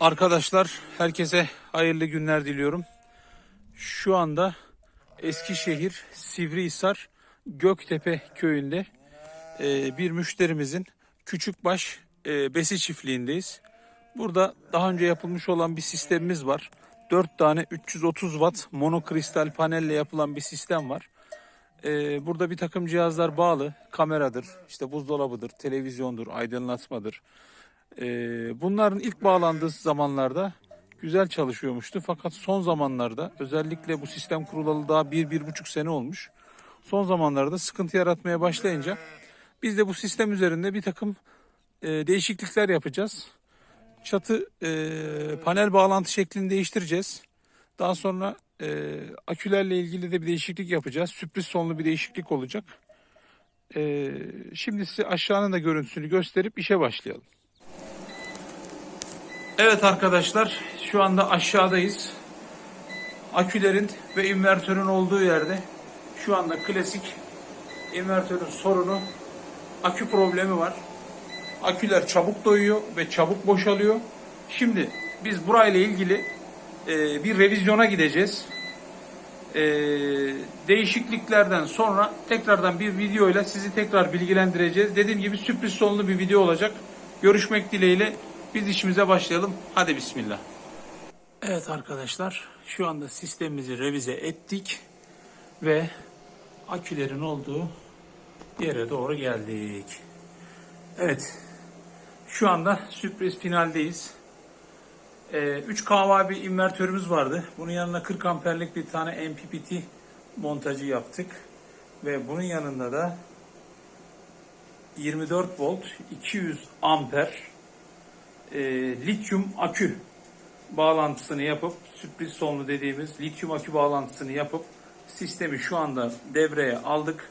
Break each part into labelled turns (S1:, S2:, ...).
S1: Arkadaşlar herkese hayırlı günler diliyorum. Şu anda Eskişehir Sivrihisar Göktepe köyünde e, bir müşterimizin Küçükbaş e, besi çiftliğindeyiz. Burada daha önce yapılmış olan bir sistemimiz var. 4 tane 330 watt monokristal panelle yapılan bir sistem var. E, burada bir takım cihazlar bağlı. Kameradır, işte buzdolabıdır, televizyondur, aydınlatmadır. Ee, bunların ilk bağlandığı zamanlarda güzel çalışıyormuştu. Fakat son zamanlarda özellikle bu sistem kurulalı daha bir, bir buçuk sene olmuş. Son zamanlarda sıkıntı yaratmaya başlayınca biz de bu sistem üzerinde bir takım e, değişiklikler yapacağız. Çatı e, panel bağlantı şeklini değiştireceğiz. Daha sonra e, akülerle ilgili de bir değişiklik yapacağız. Sürpriz sonlu bir değişiklik olacak. E, şimdi size aşağının da görüntüsünü gösterip işe başlayalım. Evet arkadaşlar şu anda aşağıdayız. Akülerin ve invertörün olduğu yerde şu anda klasik invertörün sorunu akü problemi var. Aküler çabuk doyuyor ve çabuk boşalıyor. Şimdi biz burayla ilgili e, bir revizyona gideceğiz. E, değişikliklerden sonra tekrardan bir video ile sizi tekrar bilgilendireceğiz. Dediğim gibi sürpriz sonlu bir video olacak. Görüşmek dileğiyle biz işimize başlayalım. Hadi bismillah. Evet arkadaşlar şu anda sistemimizi revize ettik ve akülerin olduğu yere doğru geldik. Evet şu anda sürpriz finaldeyiz. Ee, 3 kW bir invertörümüz vardı. Bunun yanına 40 amperlik bir tane MPPT montajı yaptık. Ve bunun yanında da 24 volt 200 amper e, lityum akü bağlantısını yapıp sürpriz sonlu dediğimiz lityum akü bağlantısını yapıp sistemi şu anda devreye aldık.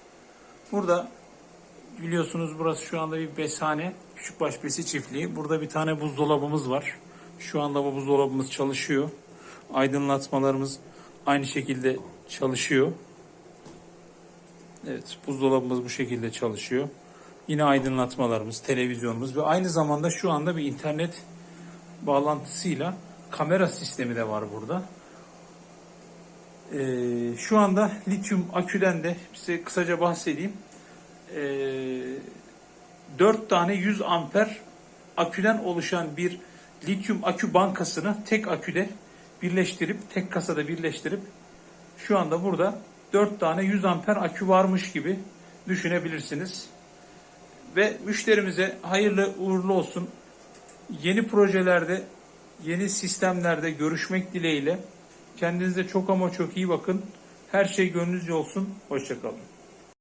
S1: Burada biliyorsunuz burası şu anda bir beshane, küçükbaş besi çiftliği. Burada bir tane buzdolabımız var. Şu anda bu buzdolabımız çalışıyor. Aydınlatmalarımız aynı şekilde çalışıyor. Evet, buzdolabımız bu şekilde çalışıyor. Yine aydınlatmalarımız, televizyonumuz ve aynı zamanda şu anda bir internet bağlantısıyla kamera sistemi de var burada. Ee, şu anda lityum aküden de size kısaca bahsedeyim. Ee, 4 tane 100 amper aküden oluşan bir lityum akü bankasını tek aküde birleştirip, tek kasada birleştirip şu anda burada 4 tane 100 amper akü varmış gibi düşünebilirsiniz ve müşterimize hayırlı uğurlu olsun. Yeni projelerde, yeni sistemlerde görüşmek dileğiyle. Kendinize çok ama çok iyi bakın. Her şey gönlünüzce olsun. Hoşçakalın.